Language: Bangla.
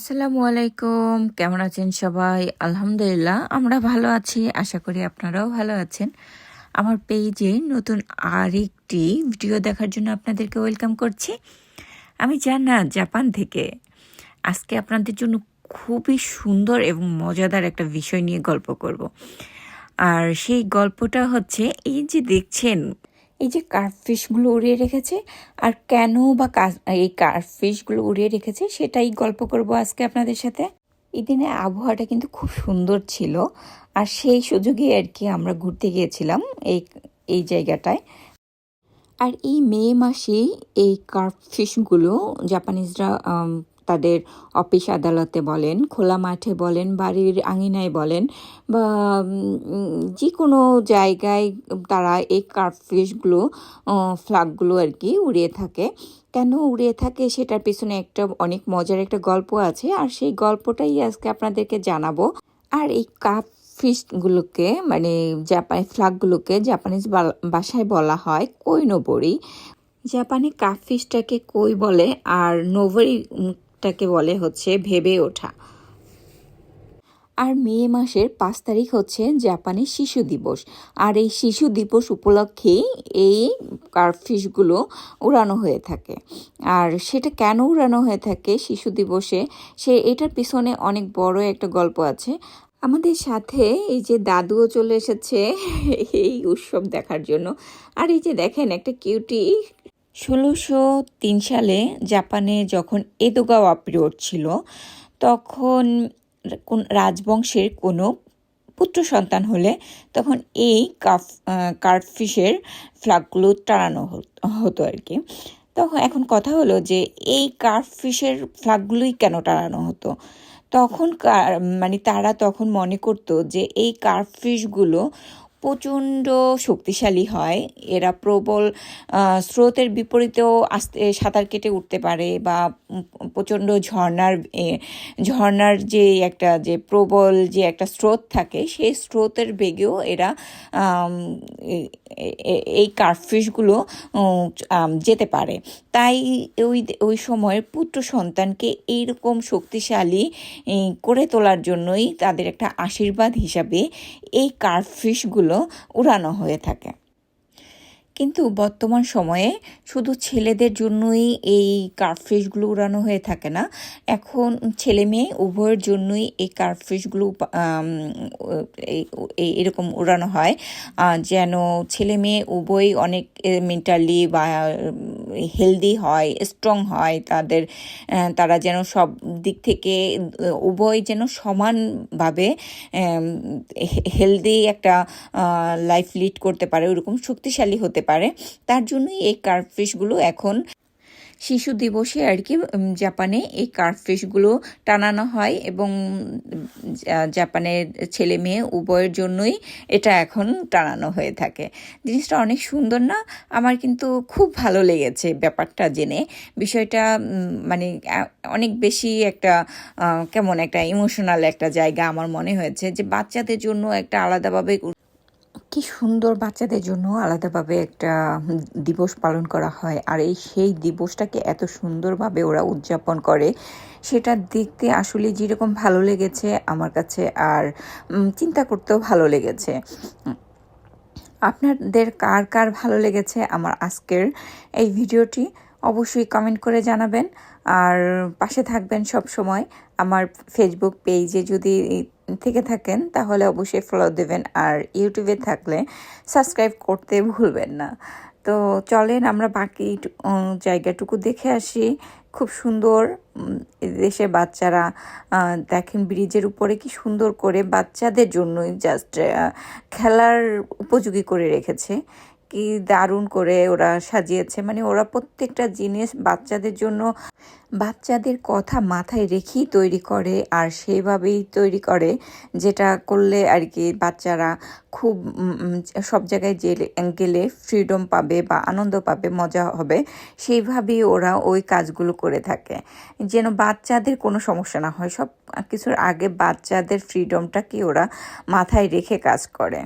আসসালামু আলাইকুম। কেমন আছেন সবাই? আলহামদুলিল্লাহ, আমরা ভালো আছি। আশা করি আপনারাও ভালো আছেন। আমার পেজে নতুন আরেকটি ভিডিও দেখার জন্য আপনাদেরকে ওয়েলকাম করছি। আমি জান্নাত জাপান থেকে। আজকে আপনাদের জন্য খুবই সুন্দর এবং মজাদার একটা বিষয় নিয়ে গল্প করব। আর সেই গল্পটা হচ্ছে, এই যে দেখছেন এই যে কার্ফিশগুলো উড়িয়ে রেখেছে, আর কেন বা এই কার্ফিশগুলো উড়িয়ে রেখেছে, সেটাই গল্প করব আজকে আপনাদের সাথে। এই দিনে আবহাওয়াটা কিন্তু খুব সুন্দর ছিল, আর সেই সুযোগে আর কি আমরা ঘুরতে গিয়েছিলাম এই এই জায়গাটায়। আর এই মে মাসেই এই কার্ফিশগুলো জাপানিজরা তাদের অফিস আদালতে বলেন, খোলা মাঠে বলেন, বাড়ির আঙিনায় বলেন বা যে কোনো জায়গায় তারা এই কার্ফিশগুলো ফ্লাগগুলো আর কি উড়িয়ে থাকে। কেন উড়িয়ে থাকে সেটার পিছনে একটা অনেক মজার একটা গল্প আছে আর সেই গল্পটাই আজকে আপনাদেরকে জানাব। আর এই কাপ ফিশগুলোকে মানে জাপানি ফ্লাগগুলোকে জাপানিজ বাসায় বলা হয় কৈনবরি। জাপানে কাপ ফিশটাকে কই বলে আর নোভরিটাকে বলে হচ্ছে ভেবে ওঠা। আর মে মাসের পাঁচ তারিখ হচ্ছে জাপানের শিশু দিবস। আর এই শিশু দিবস উপলক্ষেই এই কার্ফিশগুলো উড়ানো হয়ে থাকে। আর সেটা কেন উড়ানো হয়ে থাকে শিশু দিবসে, সে এটার পিছনে অনেক বড় একটা গল্প আছে। আমাদের সাথে এই যে দাদুও চলে এসেছে এই উৎসব দেখার জন্য। আর এই যে দেখেন একটা কিউটি ষোলোশো তিন সালে জাপানে যখন এদোগাওয়া পিরিয়ড ছিল, তখন কোন রাজবংশের কোনো পুত্র সন্তান হলে তখন এই কাফ কার্ডফিশের ফ্ল্যাগগুলো টানানো হত- আর কি। তখন এখন কথা হলো যে এই কার্ডফিশের ফ্ল্যাগগুলোই কেন টানানো হতো? তখন মানে তারা তখন মনে করতো যে এই কার্ফিশগুলো প্রচণ্ড শক্তিশালী হয়। এরা প্রবল স্রোতের বিপরীতেও আসতে, সাঁতার কেটে উঠতে পারে বা প্রচণ্ড ঝর্নার ঝর্নার যে একটা, যে প্রবল যে একটা স্রোত থাকে, সেই স্রোতের বেগেও এরা এই কার্ফিশগুলো যেতে পারে। তাই ওই ওই সময়ের পুত্র সন্তানকে এইরকম শক্তিশালী করে তোলার জন্যই তাদের একটা আশীর্বাদ হিসাবে এই কার্ফিশগুলো উড়ানো হয়ে থাকে। কিন্তু বর্তমান সময়ে শুধু ছেলেদের জন্যই এই কার্ফিশগুলো উড়ানো হয়ে থাকে না, এখন ছেলে মেয়ে উভয়ের জন্যই এই এই- এরকম উড়ানো হয়। যেন ছেলে মেয়ে উভয়ই অনেক মেন্টালি বা হেলদি হয় স্ট্রং হয়, তাদের তারা যেন সব দিক থেকে উভয় যেন সমানভাবে হেলদি একটা লাইফ লিড করতে পারে, ওরকম শক্তিশালী হতে পারে। তার জন্যই এই কার্পফিশগুলো এখন শিশু দিবসে আর কি জাপানে এই কার্ফিশগুলো টানানো হয় এবং জাপানের ছেলে মেয়ে উভয়ের জন্যই এটা এখন টানানো হয়ে থাকে। জিনিসটা অনেক সুন্দর না? আমার কিন্তু খুব ভালো লেগেছে ব্যাপারটা জেনে। বিষয়টা মানে অনেক বেশি একটা কেমন একটা ইমোশনাল একটা জায়গা আমার মনে হয়েছে যে বাচ্চাদের জন্য একটা আলাদাভাবে কি সুন্দর বাচ্চাদের জন্য আলাদাভাবে একটা দিবস পালন করা হয়। আর এই সেই দিবসটাকে এত সুন্দরভাবে ওরা উদযাপন করে, সেটা দেখতে আসলে যেরকম ভালো লেগেছে আমার কাছে আর চিন্তা করতেও ভালো লেগেছে। আপনাদের কার কার ভালো লেগেছে আমার আজকের এই ভিডিওটি? অবশ্যই কমেন্ট করে জানাবেন। আর পাশে থাকবেন সব সময় আমার ফেসবুক পেজে যদি থেকে থাকেন, তাহলে অবশ্যই ফলো দেবেন। আর ইউটিউবে থাকলে সাবস্ক্রাইব করতে ভুলবেন না। তো চলেন আমরা বাকি জায়গাটুকু দেখে আসি। খুব সুন্দর দেশে বাচ্চারা দেখেন ব্রিজের উপরে কি সুন্দর করে বাচ্চাদের জন্যই জাস্ট খেলার উপযোগী করে রেখেছে। কি দারুণ করে ওরা সাজিয়েছে। মানে ওরা প্রত্যেকটা জিনিস বাচ্চাদের জন্য বাচ্চাদের কথা মাথায় রেখেই তৈরি করে আর সেইভাবেই তৈরি করে, যেটা করলে আর কি বাচ্চারা খুব সব জায়গায় গেলে ফ্রিডম পাবে বা আনন্দ পাবে, মজা হবে, সেইভাবেই ওরা ওই কাজগুলো করে থাকে। যেন বাচ্চাদের কোনো সমস্যা না হয়, সব কিছুর আগে বাচ্চাদের ফ্রিডমটাকে ওরা মাথায় রেখে কাজ করে।